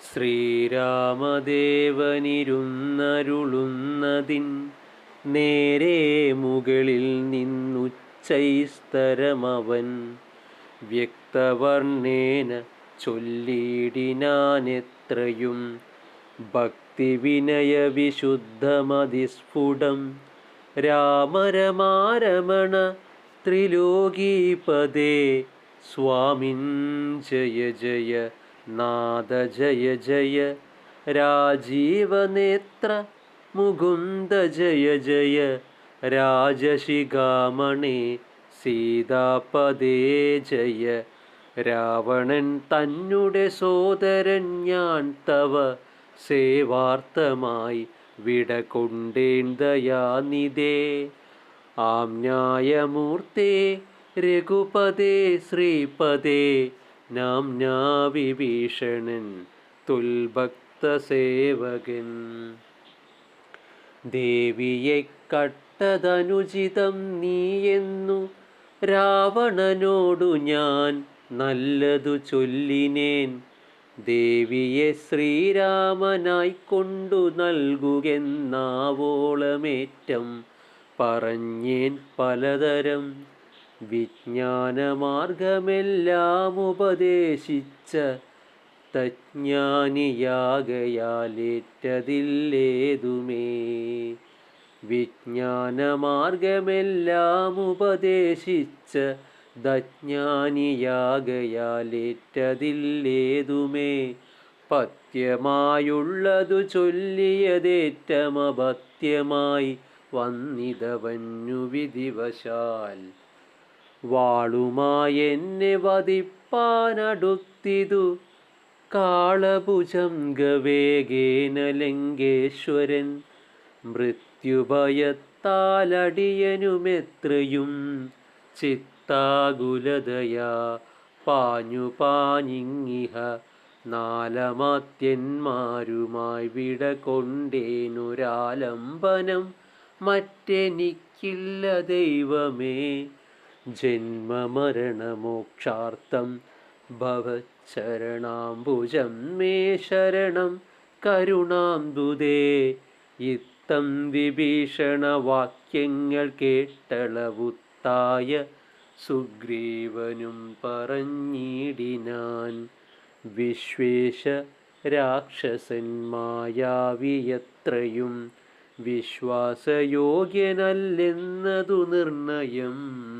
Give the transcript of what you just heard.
ശ്രീരാമദേവനിരുന്നരുളുന്നതിൻ നേരെ മുകളിൽ നിന്നുച്ചൈസ്തരമവൻ വ്യക്തവർണേന ചൊല്ലിടിനാനെത്രയും ഭക്തിവിനയ വിശുദ്ധമതിസ്ഫുടം രാമരമാരമണ ത്രിലോകീപദേ സ്വാമിൻ ജയ ജയ നാദ ജയ ജയ രാജീവനേത്ര മുകുന്ദ ജയ ജയ രാജശിഖാമണി സീതാപദേ ജയ. രാവണൻ തന്നെ സോദരൻ ഞാൻ തവ സേവാർത്ഥമായി വിട കൊണ്ടേൻ ദയാനിതേ ആം ന്യായമൂർത്തേ രഘുപതേ ശ്രീപദേ നാംനാ തുൽഭക്തസേവകൻ. ദേവിയെ കട്ടതനുചിതം നീയെന്നു രാവണനോടു ഞാൻ നല്ലതു ചൊല്ലിനേൻ. ദേവിയെ ശ്രീരാമനായി കൊണ്ടു നൽകുകെന്നാവോളമേറ്റം പറഞ്ഞേൻ പലതരം വിജ്ഞാനമാർഗമെല്ലാം ഉപദേശിച്ച തജ്ഞാനിയാകയാലേറ്റതില്ലേതുമേ. വിജ്ഞാനമാർഗമെല്ലാം ഉപദേശിച്ച ദജ്ഞാനിയാകയാലേറ്റതില്ലേതുമേ പത്യമായുള്ളതു ചൊല്ലിയതേറ്റമപത്യമായി വന്നിതവന്നു വിധിവശാൽ. വാളുമായി എന്നെ വധിപ്പാനടുത്തിതു. കാളഭുജം ഗവേഗേന ലങ്കേശ്വരൻ മൃത്യുഭയത്താലടിയനുമെത്രയും ചിത്താകുലതയാ പാഞ്ഞു പാഞ്ഞിങ്ങിഹ നാലമാത്യന്മാരുമായി വിട കൊണ്ടേനൊരാലംബനം മറ്റെനിക്കില്ല ദൈവമേ. ജന്മമരണമോക്ഷാർത്ഥം ഭവച്ചരണാംബുജം മേ ശരണം കരുണാംബുദേ. ഇത്തം വിഭീഷണവാക്യങ്ങൾ കേട്ടളവുത്തായ സുഗ്രീവനും പറഞ്ഞിടിനാൻ. വിശ്വേശ രാക്ഷസന്മായാവിയത്രയും വിശ്വാസയോഗ്യനല്ലെന്നതു നിർണയം.